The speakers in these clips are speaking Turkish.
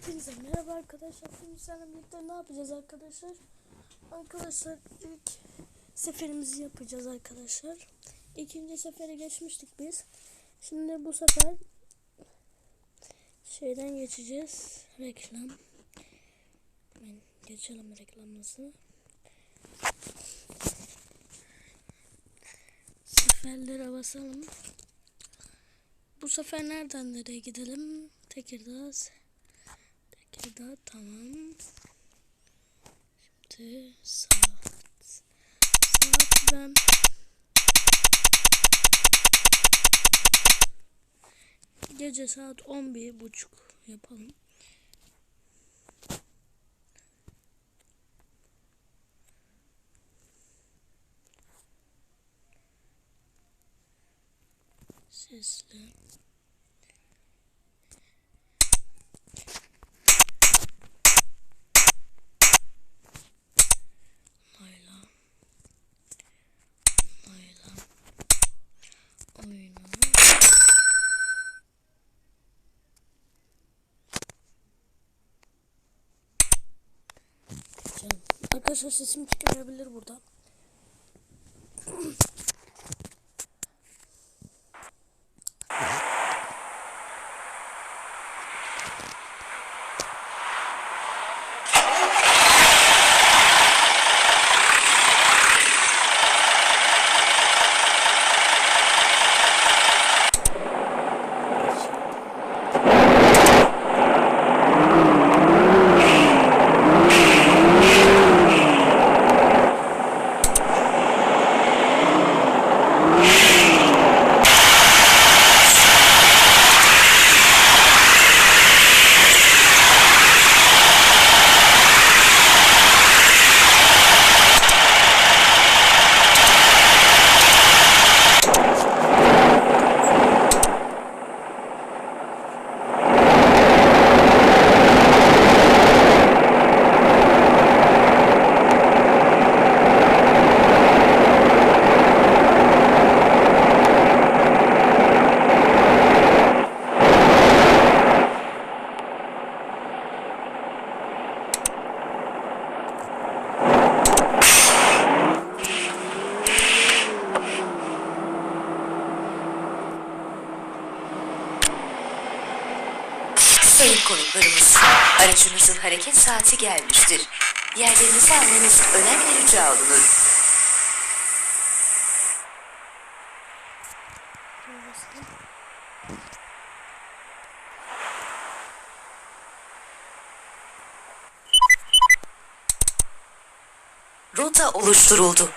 Hepinize merhaba arkadaşlar. Şimdi seninle birlikte ne yapacağız arkadaşlar? Arkadaşlar ilk seferimizi yapacağız arkadaşlar. İkinci sefere geçmiştik biz. Şimdi bu sefer şeyden geçeceğiz. Reklam. Hemen geçelim reklamımızı. Seferlere basalım. Bu sefer nereden nereye gidelim? Tekirdağ. Tekirdağ tamam. Şimdi saat. Saat ben gece saat 11 buçuk yapalım. Sesli. Arkadaşlar sesim çıkarabilir burada. Sayın konuklarımız, aracınızın hareket saati gelmiştir. Yerlerinizi almanız önemli rica olunur. Rota oluşturuldu.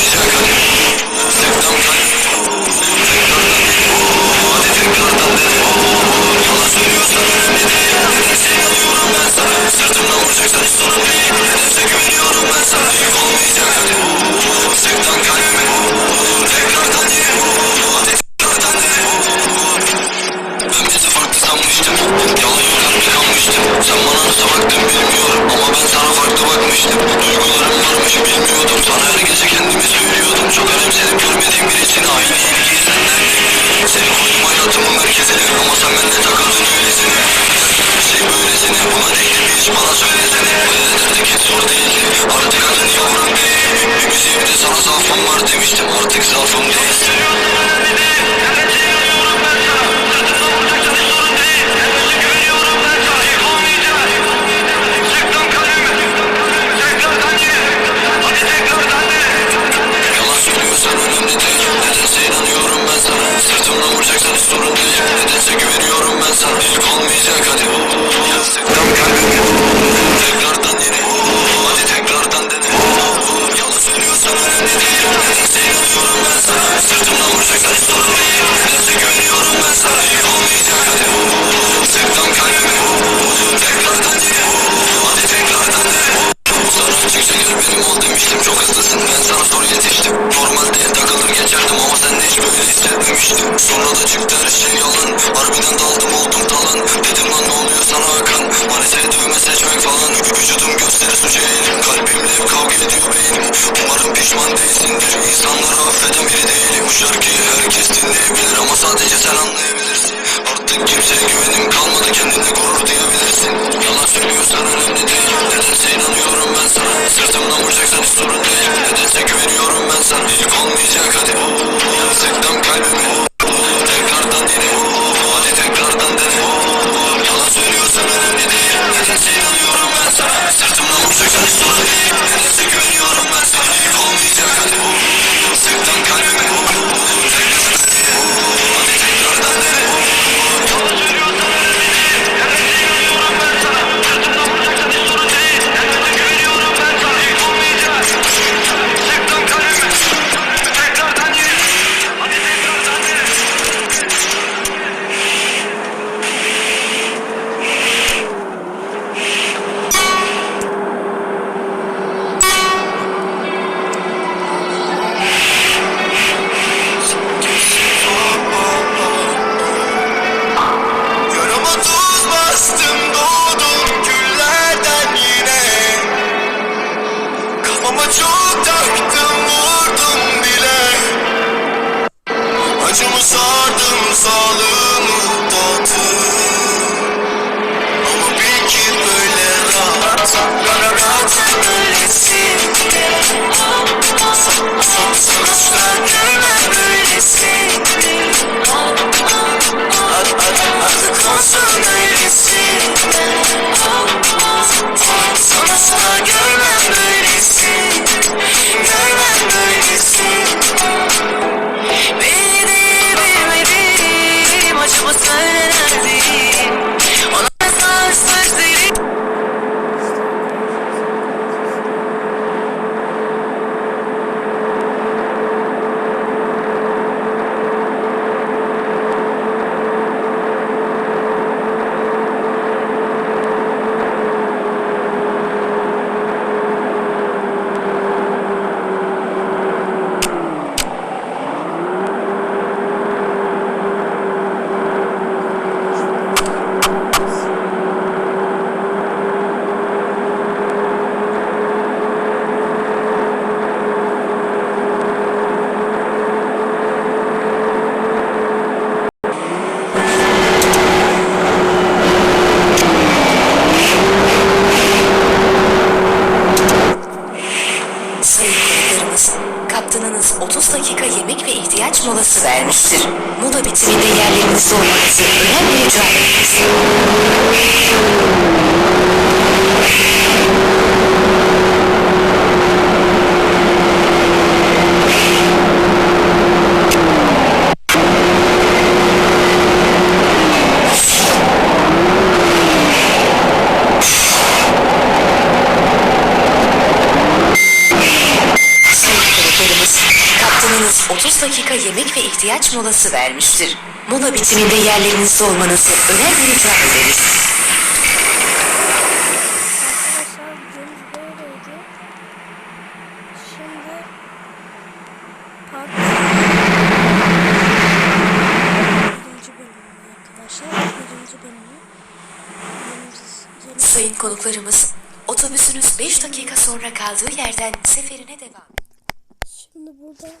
Sure. İşte bu duygularımdan bilmiyordum Sana herkese kendimi söylüyordum Çok önemsedim görmediğim birisine aynı ilgiyi senden bekliyorum Seni koydum hayatımın merkezine Ama sen bende takıldın öylesine şey böylesine buna değdi Hiç bana söylesene Böyle derdik hiç zor değildi Artık adın yavrum değil Bir müziğimde sana zaafım var demiştim Artık zaafım değil. Monday. salı 30 dakika yemek ve ihtiyaç molası vermiştir. Mola bitiminde yerlerinizde olmanızı önemli rica ederiz. dakika yemek ve ihtiyaç molası vermiştir. Mola bitiminde yerlerinizde olmanızı öner ve rica ederiz. Sayın konuklarımız, otobüsünüz 5 dakika sonra kaldığı yerden seferine devam. Şimdi burada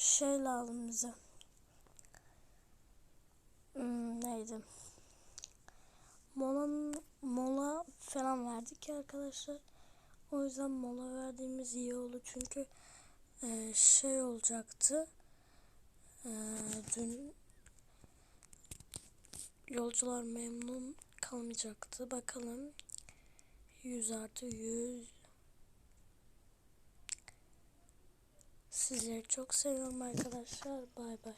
şey lazım bize. Hmm, neydi? Mola, mola falan verdik arkadaşlar. O yüzden mola verdiğimiz iyi oldu. Çünkü e, şey olacaktı. E, dün yolcular memnun kalmayacaktı. Bakalım. 100 artı 100 Sizleri çok seviyorum arkadaşlar. Bay bay.